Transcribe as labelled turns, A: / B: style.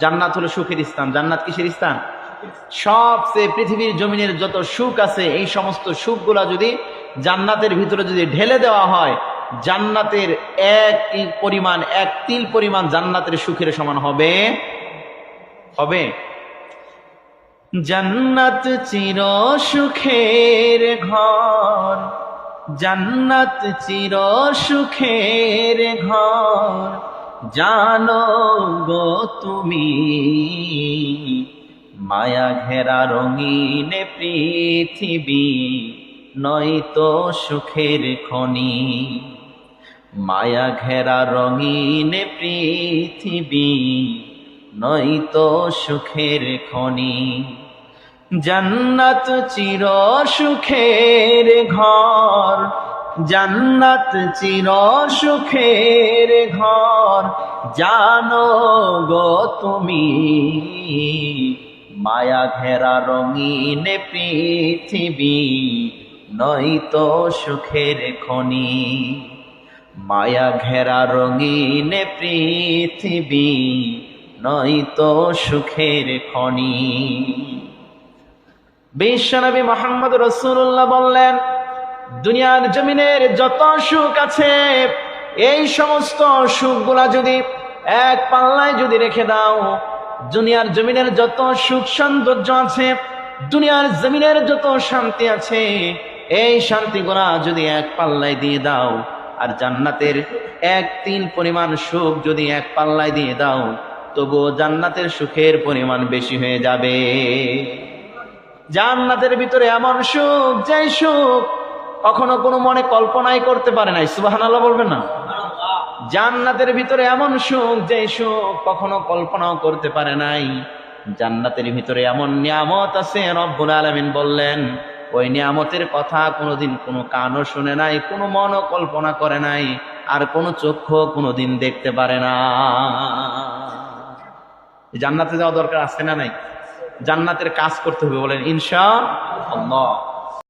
A: জান্নাত হলো সুখের স্থান। জান্নাত কিসের স্থান? সবচেয়ে পৃথিবীর জমিনের যত সুখ আছে, এই সমস্ত সুখগুলা যদি জান্নাতের ভিতরে যদি ঢেলে দেওয়া হয়, জান্নাতের এক পরিমাণ, এক তিল পরিমাণ জান্নাতের সুখের সমান হবে। হবে। জান্নাত চির সুখের ঘর। জান্নাত চির সুখের ঘর। জানো গো তুমি, মায়া ঘেরা রঙিন পৃথিবী, নয়তো সুখের খনি। মায়া ঘেরা রঙিন পৃথিবী, নয়তো সুখের খনি। জান্নাত চির সুখের ঘর জান্নাত চির সুখের ঘর। জানো গো তুমি, মায়া ঘেরা রঙিন পৃথিবী, নয়তো সুখের খনি। মায়া ঘেরা রঙিন পৃথিবী, নয়তো সুখের খনি। বিশ্বনবী মোহাম্মদ রসুল্লাহ বললেন দুনিয়ার জমিনের যত সুখ আছে, এই সমস্ত সুখগুলা যদি এক পাল্লায় যদি রেখে দাও, দুনিয়ার জমিনের যত সুখ সৌন্দর্য আছে, দুনিয়ার জমিনের যত শান্তি আছে, এই শান্তিগুলা যদি এক পাল্লায় দিয়ে দাও, আর জান্নাতের এক তিন পরিমাণ সুখ যদি এক পাল্লায় দিয়ে দাও, তবুও জান্নাতের সুখের পরিমাণ বেশি হয়ে যাবে। জান্নাতের ভিতরে এমন সুখ যে সুখ কখনো কোনো মনে কল্পনাই করতে পারে নাই। সুবাহান আল্লাহ বলবেন না? জান্নাতের ভিতরে এমন সুখ যে সুখ কখনো কল্পনাও করতে পারে নাই। জান্নাতের ভিতরে এমন নিয়ামত আছে, রব্বুল আলমিন বললেন, ওই নিয়ামতের কথা কোনোদিন কোনো কানও শুনে নাই, কোনো মনও কল্পনা করে নাই, আর কোনো চক্ষু কোনোদিন দেখতে পারে না। জান্নাতে যাওয়া দরকার আছে না নাই? জান্নাতের কাজ করতে হবে বলেন ইনশা